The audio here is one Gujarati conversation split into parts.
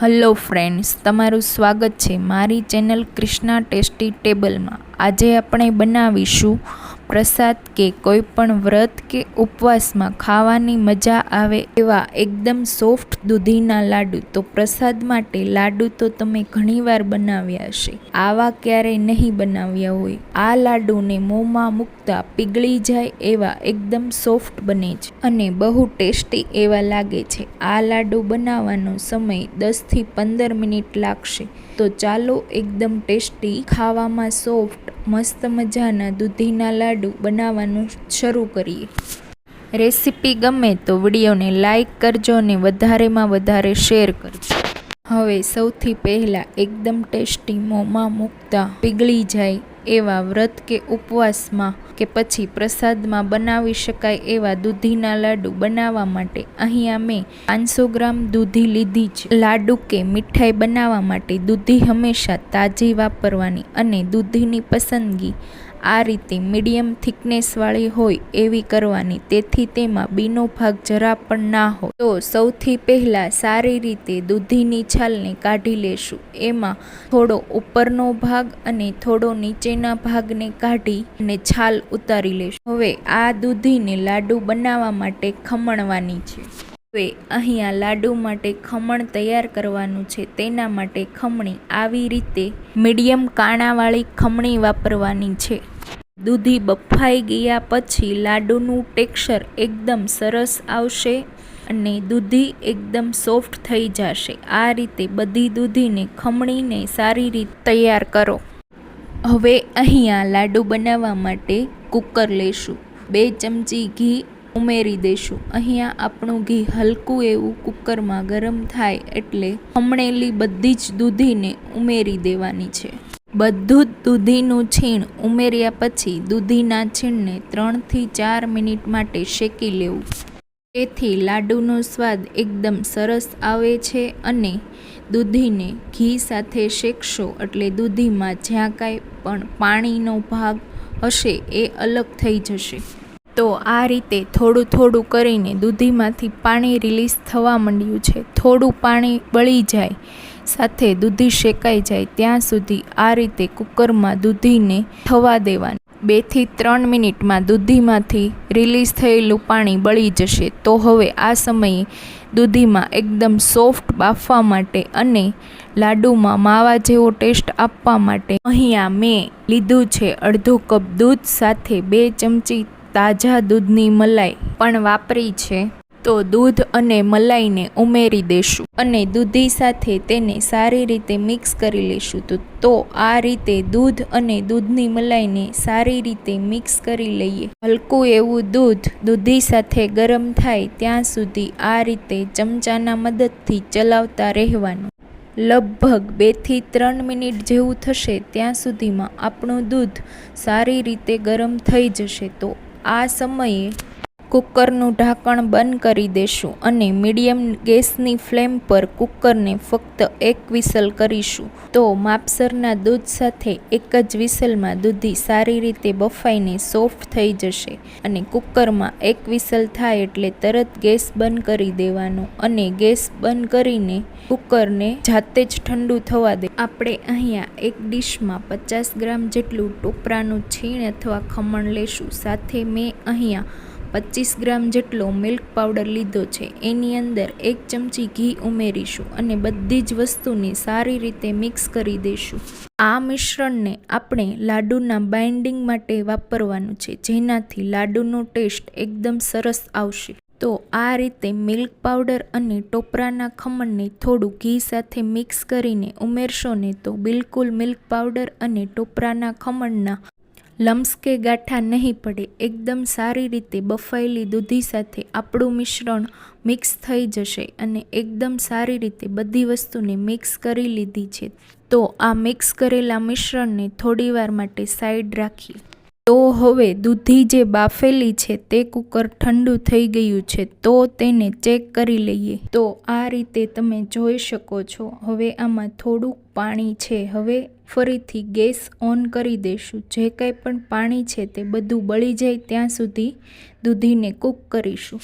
હલો ફ્રેન્ડ્સ તમારું સ્વાગત છે મારી ચેનલ ક્રિષ્ના ટેસ્ટી ટેબલમાં. આજે આપણે બનાવીશું પ્રસાદ કે કોઈ પણ વ્રત કે ઉપવાસમાં ખાવાની મજા આવે એવા એકદમ સોફ્ટ દૂધીના લાડુ, તો પ્રસાદ માટે લાડુ તો તમે ઘણીવાર બનાવ્યા હશે. આવા ક્યારેય નહીં બનાવ્યા હોય. આ લાડુને મોંમાં મૂકતા પીગળી જાય એવા એકદમ સોફ્ટ બને છે અને બહુ ટેસ્ટી એવા લાગે છે. આ લાડુ બનાવવાનો સમય દસથી પંદર મિનિટ લાગશે. તો ચાલો એકદમ ટેસ્ટી, ખાવામાં સોફ્ટ મસ્ત મજાના દૂધીના લાડુ બનાવવાનું શરૂ કરીએ. રેસીપી ગમે તો વિડીયોને લાઈક કરજો અને વધારેમાં વધારે શેર કરજો. હવે સૌથી પહેલાં એકદમ ટેસ્ટી મોંમાં મૂકતા પીગળી જાય એવા વ્રત કે ઉપવાસમાં કે પછી પ્રસાદમાં બનાવી શકાય એવા દૂધીના લાડુ બનાવવા માટે. અહીંયા મેં પાંચસો ગ્રામ દૂધી લીધી છે. લાડુ કે મીઠાઈ બનાવવા માટે દૂધી હંમેશા તાજી વાપરવાની અને દૂધીની પસંદગી આ રીતે મીડિયમ થિકનેસવાળી હોય એવી કરવાની. તેથી તેમાં બીનો ભાગ જરા પણ ના હોય. તો સૌથી પહેલાં સારી રીતે દૂધીની છાલને કાઢી લેશું. એમાં થોડો ઉપરનો ભાગ અને થોડો નીચેના ભાગને કાઢી અને છાલ ઉતારી લેશું. હવે આ દૂધીને લાડુ બનાવવા માટે ખમણવાની છે. હવે અહીંયા લાડુ માટે ખમણ તૈયાર કરવાનું છે. તેના માટે ખમણી આવી રીતે મીડિયમ કાણાવાળી ખમણી વાપરવાની છે. દૂધી બફાઈ ગયા પછી લાડુનું ટેક્સચર એકદમ સરસ આવશે અને દૂધી એકદમ સોફ્ટ થઈ જશે. આ રીતે બધી દૂધીને ખમણીને સારી રીતે તૈયાર કરો. હવે અહીંયા લાડુ બનાવવા માટે કુકર લેશું. બે ચમચી ઘી ઉમેરી દઈશું અહીંયા આપણું ઘી હલકું એવું કુકરમાં ગરમ થાય એટલે ખમણેલી બધી જ દૂધીને ઉમેરી દેવાની છે. બધું જ દૂધીનું છીણ ઉમેર્યા પછી દૂધીના છીણને ત્રણથી ચાર મિનિટ માટે શેકી લેવું. તેથી લાડુનો સ્વાદ એકદમ સરસ આવે છે અને દૂધીને ઘી સાથે શેકશો એટલે દૂધીમાં જ્યાં કાંઈ પણ પાણીનો ભાગ હશે એ અલગ થઈ જશે. તો આ રીતે થોડું થોડું કરીને દૂધીમાંથી પાણી રિલીઝ થવા માંડ્યું છે. થોડું પાણી બળી જાય સાથે દૂધી શેકાઈ જાય ત્યાં સુધી આ રીતે કુકરમાં દૂધીને થવા દેવાનું. બેથી ત્રણ મિનિટમાં દૂધીમાંથી રિલીઝ થયેલું પાણી બળી જશે. તો હવે આ સમયે દૂધીમાં એકદમ સોફ્ટ બાફવા માટે અને લાડુમાં માવા જેવો ટેસ્ટ આપવા માટે અહીંયા મેં લીધું છે અડધો કપ દૂધ સાથે બે ચમચી તાજા દૂધની મલાઈ પણ વાપરી છે. તો દૂધ અને મલાઈને ઉમેરી દેશું અને દૂધી સાથે તેને સારી રીતે મિક્સ કરી લઈશું તો તો આ રીતે દૂધ અને દૂધની મલાઈને સારી રીતે મિક્સ કરી લઈએ. હલકું એવું દૂધ દૂધી સાથે ગરમ થાય ત્યાં સુધી આ રીતે ચમચાના મદદથી ચલાવતા રહેવાનું. લગભગ બેથી ત્રણ મિનિટ જેવું થશે ત્યાં સુધીમાં આપણું દૂધ સારી રીતે ગરમ થઈ જશે. તો આ સમયે કુકરનું ઢાંકણ બંધ કરી દેશું અને મીડિયમ ગેસની ફ્લેમ પર કુકરને ફક્ત એક વિસલ કરીશું. તો માપસરના દૂધ સાથે એક જ વિસલમાં દૂધી સારી રીતે બફાઈને સોફ્ટ થઈ જશે અને કુકરમાં એક વિસલ થાય એટલે તરત ગેસ બંધ કરી દેવાનો અને ગેસ બંધ કરીને કુકરને જાતે જ ઠંડુ થવા દે. આપણે અહીંયા એક ડીશમાં પચાસ ગ્રામ જેટલું ટોપરાનું છીણ અથવા ખમણ લેશું. સાથે મેં અહીંયા પચીસ ગ્રામ જેટલો મિલ્ક પાવડર લીધો છે. એની અંદર એક ચમચી ઘી ઉમેરીશું અને બધી જ વસ્તુને સારી રીતે મિક્સ કરી દઈશું. આ મિશ્રણને આપણે લાડુના બાઇન્ડિંગ માટે વાપરવાનું છે, જેનાથી લાડુનો ટેસ્ટ એકદમ સરસ આવશે. તો આ રીતે મિલ્ક પાવડર અને ટોપરાના ખમણને થોડું ઘી સાથે મિક્સ કરીને ઉમેરશો ને તો બિલકુલ મિલ્ક પાવડર અને ટોપરાના ખમણના લમ્સ કે ગાંઠા નહીં પડે. એકદમ સારી રીતે બફાયેલી દૂધી સાથે આપણું મિશ્રણ મિક્સ થઈ જશે અને એકદમ સારી રીતે બધી વસ્તુને મિક્સ કરી લીધી છે. તો આ મિક્સ કરેલા મિશ્રણને થોડીવાર માટે સાઈડ રાખીએ. તો હવે દૂધી જે બાફેલી છે તે કુકર ઠંડુ થઈ ગયું છે, તો તેને ચેક કરી લઈએ. તો આ રીતે તમે જોઈ શકો છો, હવે આમાં થોડુંક પાણી છે. હવે ફરીથી ગેસ ઓન કરી દઈશું. જે કંઈ પણ પાણી છે તે બધું બળી જાય ત્યાં સુધી દૂધીને કૂક કરીશું.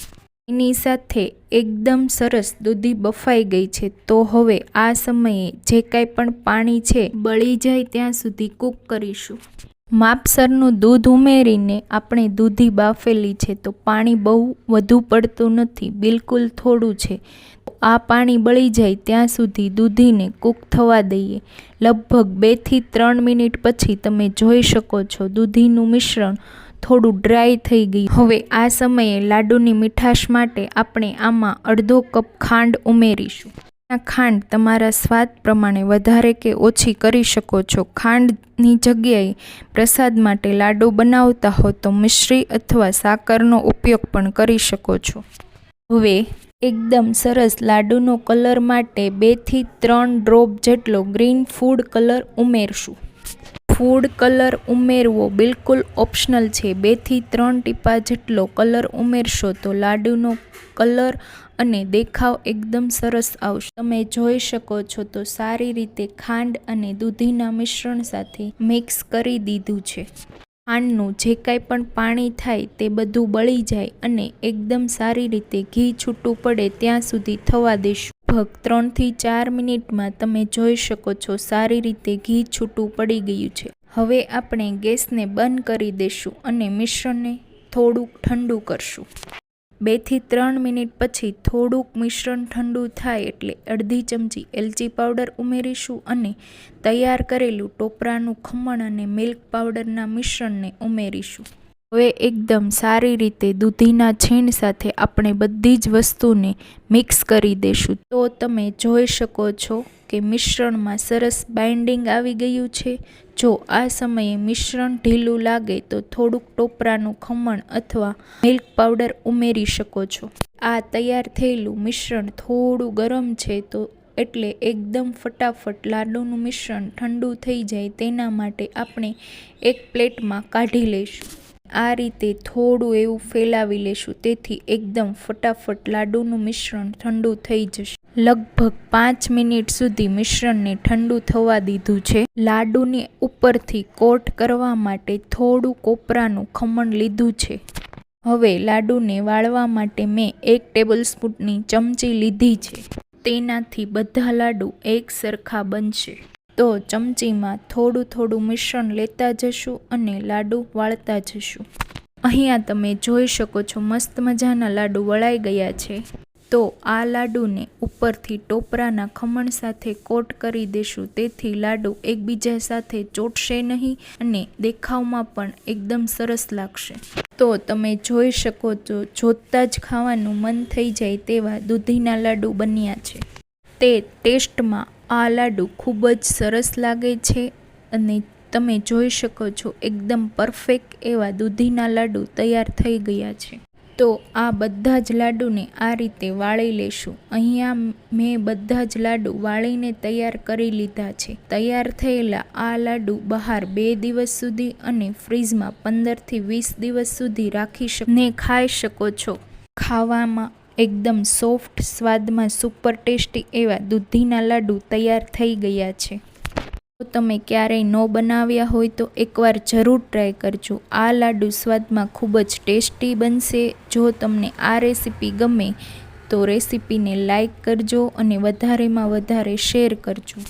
એની સાથે એકદમ સરસ દૂધી બફાઈ ગઈ છે. તો હવે આ સમયે જે કાંઈ પણ પાણી છે બળી જાય ત્યાં સુધી કૂક કરીશું. માપસરનું દૂધ ઉમેરીને આપણે દૂધી બાફેલી છે, તો પાણી બહુ વધુ પડતું નથી, બિલકુલ થોડું છે. આ પાણી બળી જાય ત્યાં સુધી દૂધીને કૂક થવા દઈએ. લગભગ બેથી ત્રણ મિનિટ પછી તમે જોઈ શકો છો દૂધીનું મિશ્રણ થોડું ડ્રાય થઈ ગયું. હવે આ સમયે લાડુની મીઠાશ માટે આપણે આમાં અડધો કપ ખાંડ ઉમેરીશું. ખાંડ તમારા સ્વાદ પ્રમાણે વધારે કે ઓછી કરી શકો છો. ખાંડની જગ્યાએ પ્રસાદ માટે લાડુ બનાવતા હો તો મિશ્રી અથવા સાકરનો ઉપયોગ પણ કરી શકો છો. હવે એકદમ સરસ લાડુનો કલર માટે બેથી ત્રણ ડ્રોપ જેટલો ગ્રીન ફૂડ કલર ઉમેરશું. ફૂડ કલર ઉમેરવો બિલકુલ ઓપ્શનલ છે. બેથી ત્રણ ટીપા જેટલો કલર ઉમેરશો તો લાડુનો કલર અને દેખાવ એકદમ સરસ આવશે. તમે જોઈ શકો છો તો સારી રીતે ખાંડ અને દૂધીના મિશ્રણ સાથે મિક્સ કરી દીધું છે. ખાંડનું જે કાંઈ પણ પાણી થાય તે બધું બળી જાય અને એકદમ સારી રીતે ઘી છૂટું પડે ત્યાં સુધી થવા દેશું. લગભગ ત્રણથી ચાર મિનિટમાં તમે જોઈ શકો છો સારી રીતે ઘી છૂટું પડી ગયું છે. હવે આપણે ગેસને બંધ કરી દઈશું અને મિશ્રણને થોડુંક ઠંડુ કરશું. બેથી ત્રણ મિનિટ પછી થોડુંક મિશ્રણ ઠંડુ થાય એટલે અડધી ચમચી એલચી પાવડર ઉમેરીશું અને તૈયાર કરેલું ટોપરાનું ખમણ અને મિલ્ક પાવડરના મિશ્રણને ઉમેરીશું. હવે એકદમ સારી રીતે દૂધીના છીણ સાથે આપણે બધી જ વસ્તુને મિક્સ કરી દઈશું તો તમે જોઈ શકો છો કે મિશ્રણમાં સરસ બાઇન્ડિંગ આવી ગયું છે. જો આ સમયે મિશ્રણ ઢીલું લાગે તો થોડુંક ટોપરાનું ખમણ અથવા મિલ્ક પાવડર ઉમેરી શકો છો. આ તૈયાર થયેલું મિશ્રણ થોડું ગરમ છે તો એટલે એકદમ ફટાફટ લાડુનું મિશ્રણ ઠંડુ થઈ જાય તેના માટે આપણે એક પ્લેટમાં કાઢી લઈશું. આ રીતે થોડું એવું ફેલાવી લેશું, તેથી એકદમ ફટાફટ લાડુનું મિશ્રણ ઠંડુ થઈ જશે. લગભગ પાંચ મિનિટ સુધી મિશ્રણને ઠંડુ થવા દીધું છે. લાડુને ઉપરથી કોટ કરવા માટે થોડું કોપરાનું ખમણ લીધું છે. હવે લાડુને વાળવા માટે મેં એક ટેબલ સ્પૂનની ચમચી લીધી છે. તેનાથી બધા લાડુ એક સરખા બનશે. તો ચમચીમાં થોડું થોડું મિશ્રણ લેતા જશું અને લાડુ વાળતા જશું. અહીંયા તમે જોઈ શકો છો મસ્ત મજાના લાડુ વળાઈ ગયા છે. તો આ લાડુને ઉપરથી ટોપરાના ખમણ સાથે કોટ કરી દેશું. તેથી લાડુ એકબીજા સાથે ચોટશે નહીં અને દેખાવમાં પણ એકદમ સરસ લાગશે. તો તમે જોઈ શકો છો, જોતાં જ ખાવાનું મન થઈ જાય તેવા દૂધીના લાડુ બન્યા છે. તે ટેસ્ટમાં આ લાડુ ખૂબ જ સરસ લાગે છે અને તમે જોઈ શકો છો એકદમ પરફેક્ટ એવા દૂધીના લાડુ તૈયાર થઈ ગયા છે. તો આ બધા જ લાડુને આ રીતે વાળી લેશું. અહીંયા મેં બધા જ લાડુ વાળીને તૈયાર કરી લીધા છે. તૈયાર થયેલા આ લાડુ બહાર બે દિવસ સુધી અને ફ્રીજમાં પંદરથી વીસ દિવસ સુધી રાખી શકો, ને ખાઈ શકો છો. ખાવામાં એકદમ સોફ્ટ, સ્વાદમાં સુપર ટેસ્ટી એવા દૂધીના લાડુ તૈયાર થઈ ગયા છે. જો તમે ક્યારેય ન બનાવ્યા હોય તો એકવાર જરૂર ટ્રાય કરજો. આ લાડુ સ્વાદમાં ખૂબ જ ટેસ્ટી બનશે. જો તમને આ રેસીપી ગમે તો રેસીપીને લાઈક કરજો અને વધારેમાં વધારે શેર કરજો.